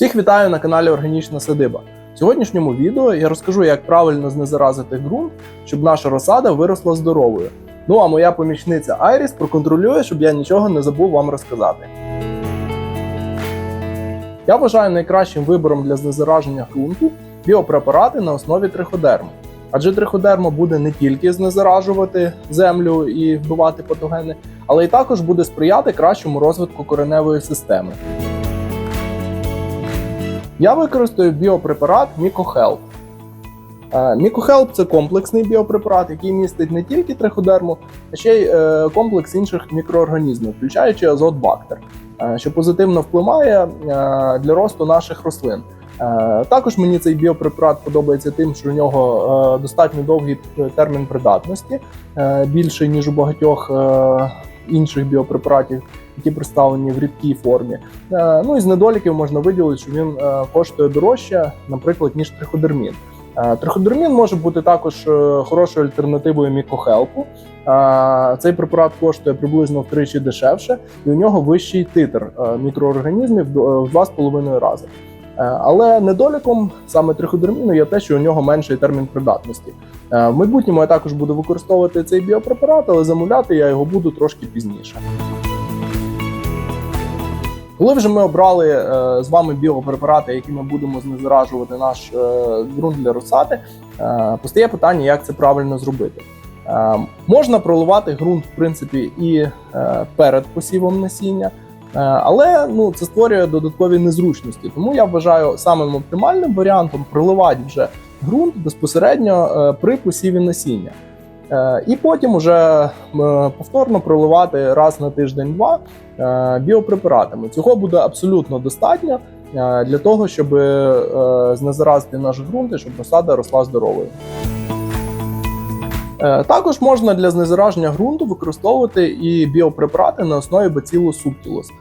Всіх вітаю на каналі Органічна Садиба. В сьогоднішньому відео я розкажу, як правильно знезаразити ґрунт, щоб наша розсада виросла здоровою. Ну а моя помічниця Айріс проконтролює, щоб я нічого не забув вам розказати. Я вважаю найкращим вибором для знезараження ґрунту біопрепарати на основі триходерму. Адже триходерма буде не тільки знезаражувати землю і вбивати патогени, але й також буде сприяти кращому розвитку кореневої системи. Я використаю біопрепарат MicoHelp. MicoHelp – це комплексний біопрепарат, який містить не тільки триходерму, а ще й е, комплекс інших мікроорганізмів, включаючи азот-бактер, е, що позитивно впливає е, для росту наших рослин. Е, Також мені цей біопрепарат подобається тим, що у нього е, достатньо довгий термін придатності, е, більший ніж у багатьох е, інших біопрепаратів, які представлені в рідкій формі. Е, Ну і з недоліків можна виділити, що він е, коштує дорожче, наприклад, ніж триходермін. Е, Триходермін може бути також хорошою альтернативою мікохелпу. Цей препарат коштує приблизно втричі дешевше, і у нього вищий титр мікроорганізмів в д- в 2,5 рази. Але недоліком саме триходерміну є те, що у нього менший термін придатності. В майбутньому я також буду використовувати цей біопрепарат, але замовляти я його буду трошки пізніше. Коли вже ми обрали е, з вами біопрепарати, якими будемо знезаражувати наш е, ґрунт для розсади, е, постає питання, як це правильно зробити. Е, можна проливати ґрунт, в принципі, і е, перед посівом насіння, е, але ну, це створює додаткові незручності. Тому я вважаю самим оптимальним варіантом проливати вже ґрунт безпосередньо е, при посіві насіння. Е, І потім уже е, повторно проливати раз на тиждень-два е, біопрепаратами. Цього буде абсолютно достатньо для того, щоб знезаразити наш ґрунт і щоб розсада росла здоровою. Також можна для знезараження ґрунту використовувати і біопрепарати на основі бацилу субтілус. Е,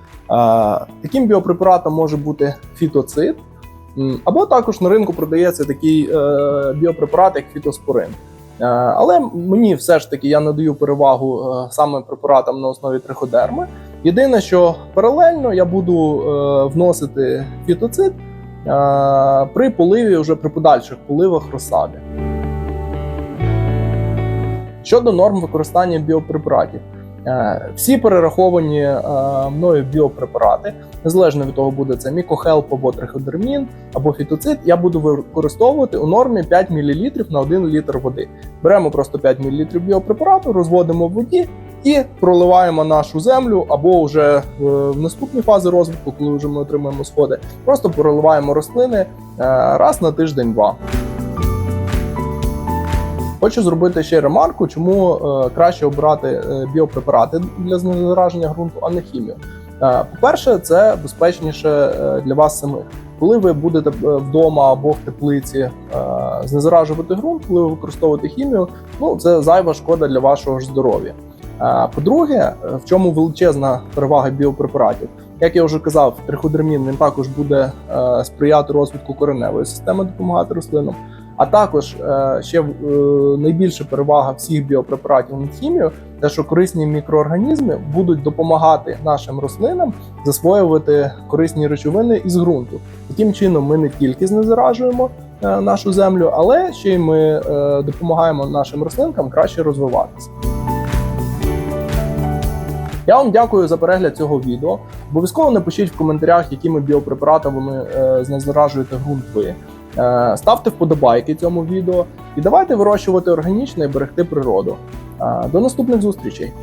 Таким біопрепаратом може бути фітоцид, або також на ринку продається такий біопрепарат, як фітоспорин. Е, Але мені все ж таки я надаю перевагу е, саме препаратам на основі триходерми. Єдине, що паралельно я буду е, вносити фітоцид при поливі, вже при подальших поливах розсади. Щодо норм використання біопрепаратів, всі перераховані е, мною біопрепарати, незалежно від того, буде це мікохелп або триходермін або фітоцид, я буду використовувати у нормі 5 мл на 1 літр води. Беремо просто 5 мл біопрепарату, розводимо в воді і проливаємо нашу землю, або вже е, в наступні фази розвитку, коли вже ми отримаємо сходи, просто проливаємо рослини е, раз на тиждень-два. Хочу зробити ще ремарку, чому е, краще обирати е, біопрепарати для знезараження ґрунту, а не хімію. Е, по-перше, це безпечніше для вас самих. Коли ви будете вдома або в теплиці знезаражувати ґрунт, коли ви використовуєте хімію, ну це зайва шкода для вашого ж здоров'я. По-друге, в чому величезна перевага біопрепаратів? Як я вже казав, триходермін він також буде сприяти розвитку кореневої системи, допомагати рослинам. А також е, ще е, найбільша перевага всіх біопрепаратів над хімією, те, що корисні мікроорганізми будуть допомагати нашим рослинам засвоювати корисні речовини із ґрунту. Таким чином, ми не тільки знезаражуємо е, нашу землю, але ще й ми допомагаємо нашим рослинкам краще розвиватися. Я вам дякую за перегляд цього відео. Обов'язково напишіть в коментарях, якими біопрепаратами е, знезаражуєте ґрунт ви. Е, Ставте вподобайки цьому відео і давайте вирощувати органічно і берегти природу. Е, До наступних зустрічей!